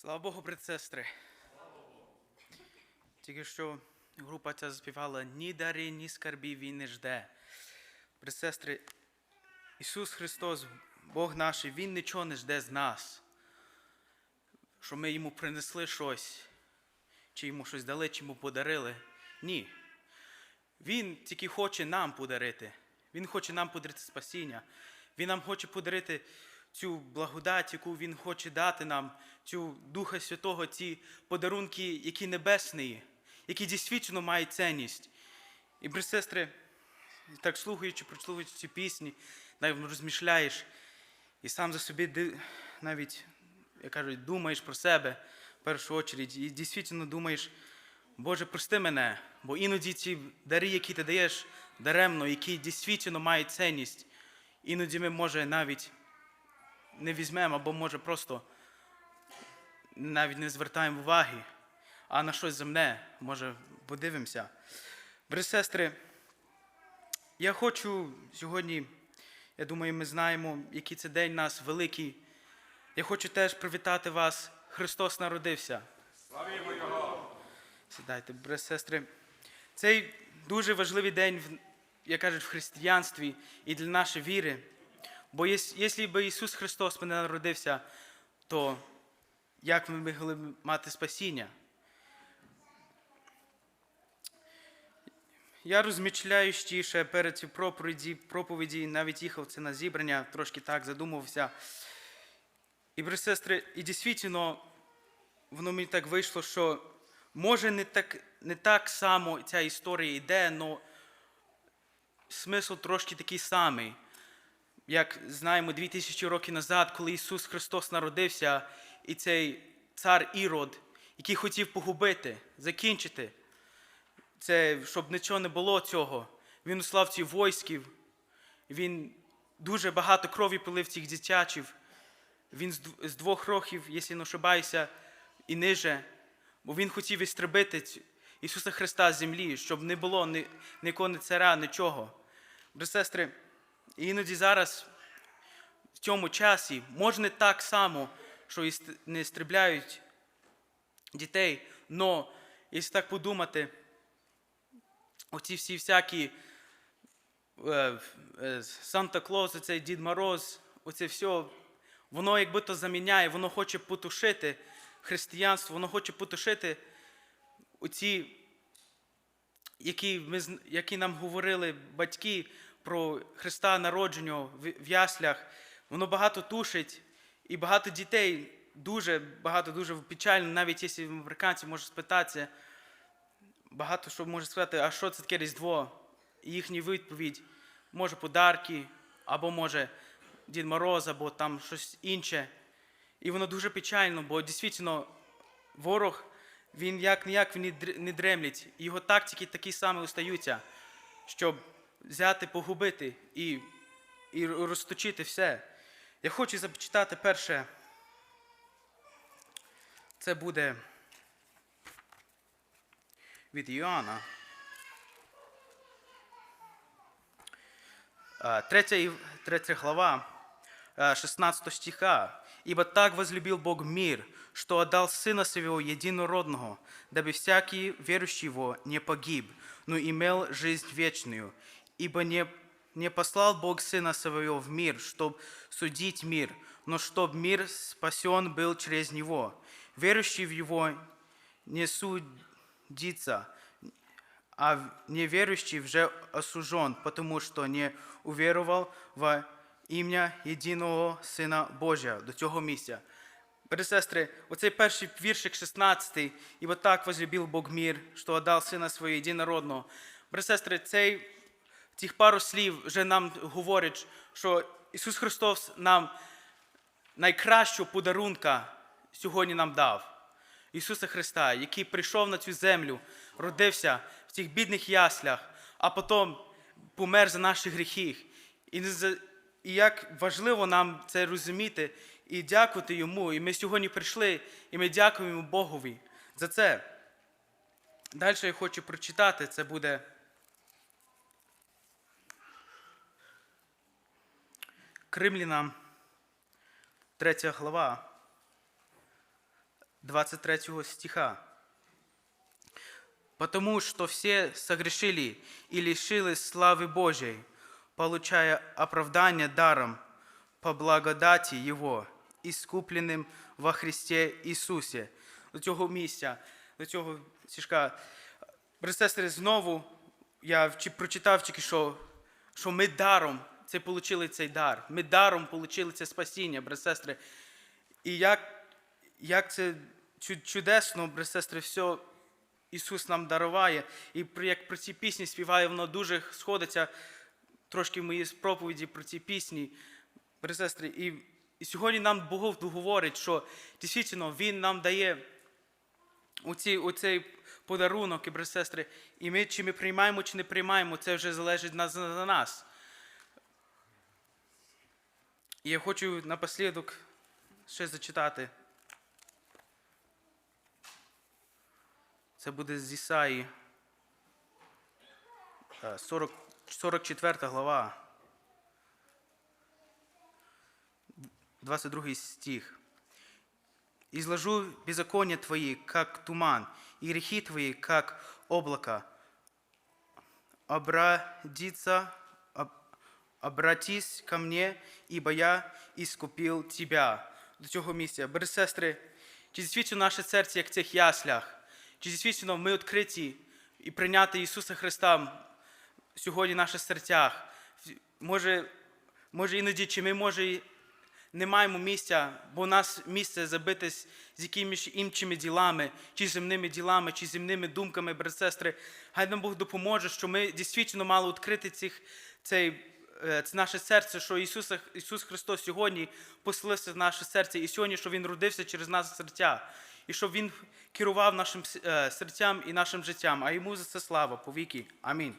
Слава Богу, братсестри. Тільки що група ця заспівала ні дари, ні скарбів він не жде. Братсестри, Ісус Христос, Бог наш, Він нічого не жде з нас. Що ми йому принесли щось, чи йому щось дали, чи йому подарили. Ні. Він тільки хоче нам подарити. Він хоче нам подарити спасіння. Він нам хоче подарити цю благодать, яку Він хоче дати нам, цю Духа Святого, ці подарунки, які небесні, які дійсно мають цінність. І, брат сестри, так слухаючи, прослухаючи ці пісні, навіть розмішляєш, і сам за собі навіть, як кажуть, думаєш про себе в першу чергу, і дійсно думаєш, Боже, прости мене, бо іноді ці дари, які ти даєш даремно, які дійсно мають цінність, іноді ми, може, навіть не візьмемо, або може просто навіть не звертаємо уваги, а на щось земне, може, подивимося. Брати сестри, я хочу сьогодні, я думаю, ми знаємо, який це день нас великий. Я хочу теж привітати вас. Христос народився. Сідайте, брати сестри. Цей дуже важливий день, як кажуть, в християнстві і для нашої віри. Бо якщо б Ісус Христос не народився, то як ми могли б мати спасіння? Я розмічляю ще перед цією проповіді, проповіді, навіть їхав це на зібрання, трошки так задумувався. І, брати сестри, і дійсно, воно мені так вийшло, що може не так, не так само ця історія йде, але смисл трошки такий самий. Як знаємо, 2000 років назад, коли Ісус Христос народився, і цей цар Ірод, який хотів погубити, закінчити, це, щоб нічого не було цього. Він услав ці войсків, він дуже багато крові пилив цих дитячів. Він з двох років, якщо не ошибаюся, і ниже, бо він хотів істребити Ісуса Христа з землі, щоб не було ні, нікого ні царя, нічого. Брати сестри, іноді зараз, в цьому часі, може не так само, що не стрібляють дітей, але якщо так подумати, оці всі всякі е, е, Санта Клаус, цей Дід Мороз, оце все, воно якби то заміняє, воно хоче потушити християнство, воно хоче потушити оці, які, ми, які нам говорили батьки про Христа народження в, яслях, воно багато тушить, і багато дітей дуже, багато дуже печально, навіть якщо американці можуть спитатися, багато що може сказати, а що це таке Різдво? І їхня відповідь, може подарки, або може Дід Мороз, або там щось інше. І воно дуже печально, бо дійсно ворог, він як ніяк він не дремлять. Його тактики такі самі остаються, щоб взяти, погубити і, і розточити все. Я хочу зачитати перше. Це буде від Іоанна. А, Третья, Ев- третья глава, 16 стиха. «Ибо так возлюбил Бог мир, что отдал Сына Своего Единородного, дабы всякий верующий Его не погиб, но имел жизнь вечную. Ибо не, не послал Бог Сына Своего в мир, чтобы судить мир, но чтоб мир спасен был через Него. Верующий в Его не судится, а неверующий вже осужен, потому що не уверував в ім'я єдиного Сина Божия до цього місця. Брати сестри, оцей перший віршик 16, «Ібо так возлюбив Бог мир, що отдав Сина Свого єдинородного». Брати сестри, цей, цих пару слів вже нам говорять, що Ісус Христос нам найкращого подарунка сьогодні нам дав. Ісуса Христа, який прийшов на цю землю, родився в цих бідних яслях, а потім помер за наші гріхи. І, як важливо нам це розуміти і дякувати Йому. І ми сьогодні прийшли, і ми дякуємо Богові за це. Далі я хочу прочитати, це буде. Кримлянам, 3 глава. 23 стиха. «Потому что все согрешили и лишились славы Божией, получая оправдание даром по благодати Его, искупленным во Христе Ісусі». До цього місця, до цього стишка. Брати знову я прочитав тільки що, що ми даром це отримали цей дар. Ми даром отримали це спасіння, брати і сестри. І як, як це чудесно, брати і сестри, все Ісус нам даруває. І як про ці пісні співає, воно дуже сходиться трошки в моїй проповіді про ці пісні, брати і сестри. І, і сьогодні нам Бог говорить, що дійсно Він нам дає оці, оцей подарунок, і брати і сестри, і ми чи ми приймаємо, чи не приймаємо, це вже залежить на, на нас. І я хочу напослідок ще зачитати. Це буде з Ісаї, е, 40, 44 глава, 22 стих. «Изложу беззакония Твои, как туман, и грехи Твои, как облако. Обратиться, об- обратись ко мне, ибо я искупил Тебя». До цього місця. Брати сестри, чи дійсно наше серце, як в цих яслях? Чи дійсно ми відкриті і прийняти Ісуса Христа сьогодні в наших серцях? Може, може іноді, чи ми може не маємо місця, бо у нас місце забите з якимись іншими ділами, чи земними ділами, чи земними думками, брати і сестри. Хай нам Бог допоможе, що ми дійсно мали відкрити цих, цей, це наше серце, що Ісус, Ісус Христос сьогодні поселився в наше серце, і сьогодні, що Він родився через нас серця, і щоб Він керував нашим е, серцям і нашим життям. А йому за це слава повіки. Амінь.